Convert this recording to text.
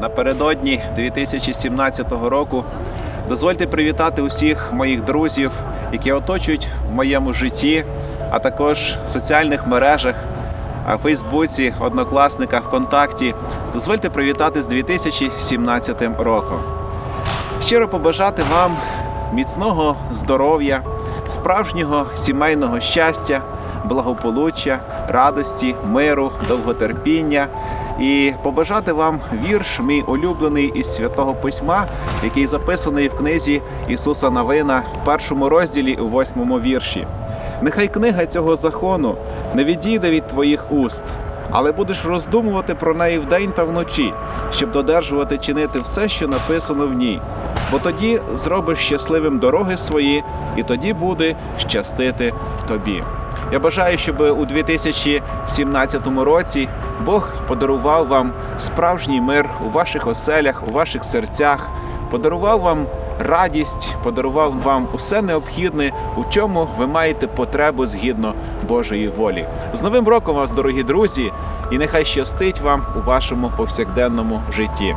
напередодні 2017 року. Дозвольте привітати усіх моїх друзів, які оточують в моєму житті, а також в соціальних мережах, Фейсбуці, Однокласниках, ВКонтакті. Дозвольте привітати з 2017 роком. Щиро побажати вам міцного здоров'я, справжнього сімейного щастя, благополуччя, радості, миру, довготерпіння і побажати вам вірш, мій улюблений із святого письма, який записаний в книзі Ісуса Навина першому розділі у восьмому вірші. Нехай книга цього закону не відійде від твоїх уст, але будеш роздумувати про неї вдень та вночі, щоб додержувати чинити все, що написано в ній. Бо тоді зробиш щасливим дороги свої, і тоді буде щастити тобі. Я бажаю, щоб у 2017 році Бог подарував вам справжній мир у ваших оселях, у ваших серцях, подарував вам радість, подарував вам усе необхідне, у чому ви маєте потребу згідно Божої волі. З Новим роком вас, дорогі друзі, і нехай щастить вам у вашому повсякденному житті.